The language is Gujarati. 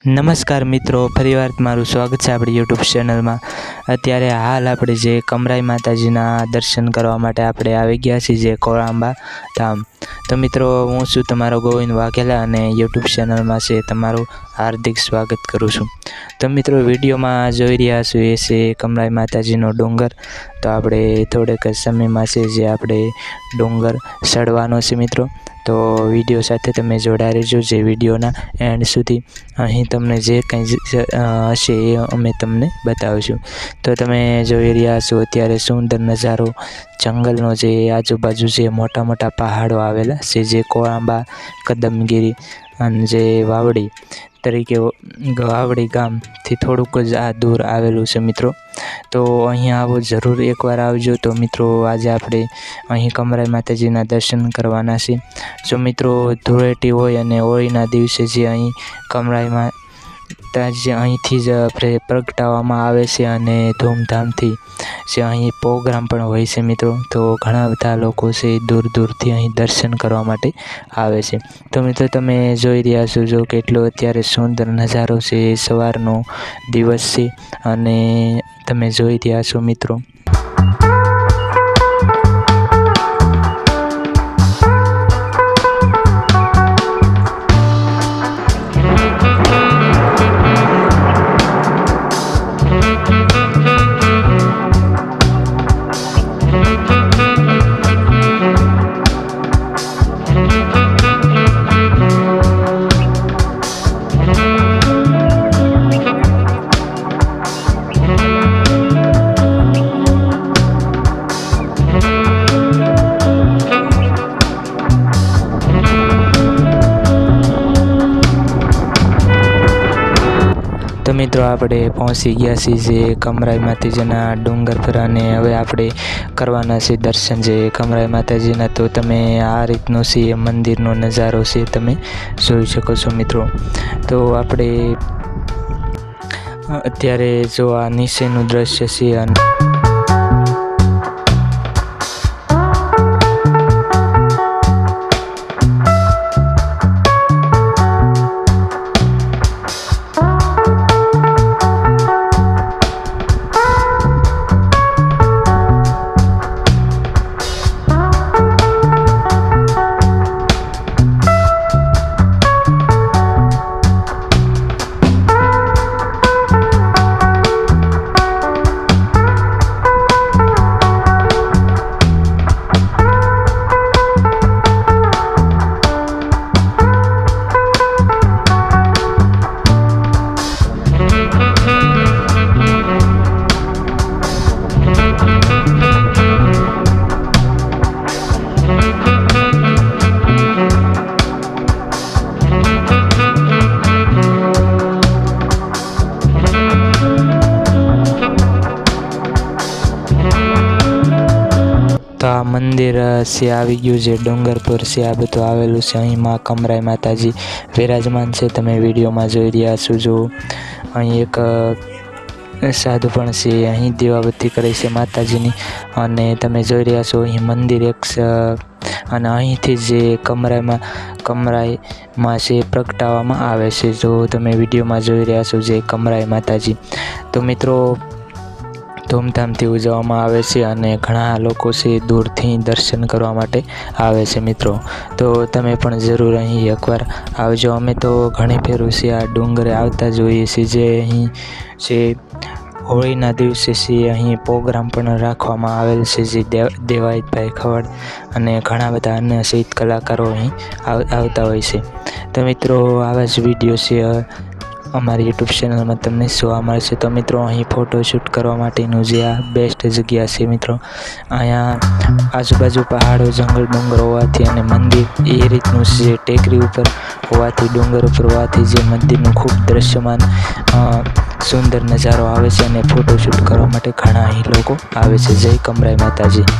નમસ્કાર મિત્રો ફરીવાર તમારું સ્વાગત છે આપણી યુટ્યુબ ચેનલમાં અત્યારે હાલ આપણે જે કમરાઈ માતાજીના દર્શન કરવા માટે આપણે આવી ગયા છીએ, જે કોળાંબા ધામ. તો મિત્રો, હું છું તમારો ગોવિંદ વાઘેલા અને યુટ્યુબ ચેનલમાં છે તમારું હાર્દિક સ્વાગત કરું છું. તો મિત્રો, વિડીયોમાં જોઈ રહ્યા છું એ છે કમરાઈ માતાજીનો ડુંગર. તો આપણે થોડેક સમયમાં છે જે આપણે ડુંગર ચડવાનો છે મિત્રો. તો વીડિયો સાથે તમે જોડા રહેજો જે વિડીયોના એન્ડ સુધી. અહીં તમને જે કંઈ હશે એ અમે તમને બતાવીશું. તો તમે જોઈ રહ્યા છો અત્યારે સુંદર નજારો, જંગલનો જે આજુબાજુ જે મોટા મોટા પહાડો આવેલા છે, જે કોળાંબા, કદમગીરી અને જે વાવડી તરીકે ગવાવડી વાવડી ગામથી થોડુંક જ આ દૂર આવેલું છે મિત્રો. તો અહીં આવો જરૂર એકવાર આવજો. તો મિત્રો, આજે આપણે અહીં કમરાઈ માતાજીના દર્શન કરવાના છે જો મિત્રો ધૂળેટી હોય અને હોળીના દિવસે જે અહીં કમરાઈમાં તાજી અહીંથી જ પ્રગટાવવામાં આવે છે અને ધૂમધામથી જે અહીં પ્રોગ્રામ પણ હોય છે મિત્રો, તો ઘણા બધા લોકો છે દૂર દૂરથી અહીં દર્શન કરવા માટે આવે છે. તો મિત્રો તમે જોઈ રહ્યા છો જો કેટલો અત્યારે સુંદર નજારો છે, સવારનો દિવસ છે અને તમે જોઈ રહ્યા છો મિત્રો મિત્રો, આપણે પહોંચી ગયા છીએ જે કમરાઈ માતાજીના ડુંગર પર અને હવે આપણે કરવાના છે દર્શન જે કમરાઈ માતાજીના. તો તમે આ રીતનો છે મંદિરનો નજારો છે, તમે જોઈ શકો છો મિત્રો. તો આપણે અત્યારે જો આ નીચેનું દ્રશ્ય છે, અને તો આ મંદિર છે, આવી ગયું છે, ડુંગરપુર છે, આ બધું આવેલું છે. અહીં માં કમરાઈ માતાજી વિરાજમાન છે, તમે વિડીયોમાં જોઈ રહ્યા છો જો અહીં એક સાધુ પણ છે, અહીં દીવાબત્તી કરે છે માતાજીની. અને તમે જોઈ રહ્યા છો, અહીં મંદિર એક અને અહીંથી જે કમરાઈમાં કમરાઈમાં છે પ્રગટાવવામાં આવે છે. જો તમે વિડીયોમાં જોઈ રહ્યા છો, જે કમરાઈ માતાજી. તો મિત્રો ધૂમધામથી ઉજવવામાં આવે છે અને ઘણા લોકો છે દૂરથી દર્શન કરવા માટે આવે છે મિત્રો. તો તમે પણ જરૂર અહીં એકવાર આવજો. અમે તો ઘણી ફેરું છે આ ડુંગરે આવતા જ હોઈએ છીએ. જે અહીં જે હોળીના દિવસે છે અહીં પ્રોગ્રામ પણ રાખવામાં આવેલ છે જે દેવ, દેવાયતભાઈ ખવડ અને ઘણા બધા અન્ય શહીદ કલાકારો અહીં આવ- આવતા હોય છે. તો મિત્રો, આવા જ વીડિયો છે. અમારી યુટ્યુબ ચેનલમાં તમને જોવા મળશે. તો મિત્રો, અહીં ફોટોશૂટ કરવા માટેનું જે આ બેસ્ટ જગ્યા છે મિત્રો, અહીંયા આજુબાજુ પહાડો, જંગલ ડુંગર હોવાથી અને મંદિર, એ રીતનું છે ટેકરી ઉપર હોવાથી, ડુંગર ઉપર હોવાથી જે મંદિરનું ખૂબ દ્રશ્યમાન સુંદર નજારો આવે છે અને ફોટોશૂટ કરવા માટે ઘણા અહીં લોકો આવે છે. જય કમરાઈ માતાજી.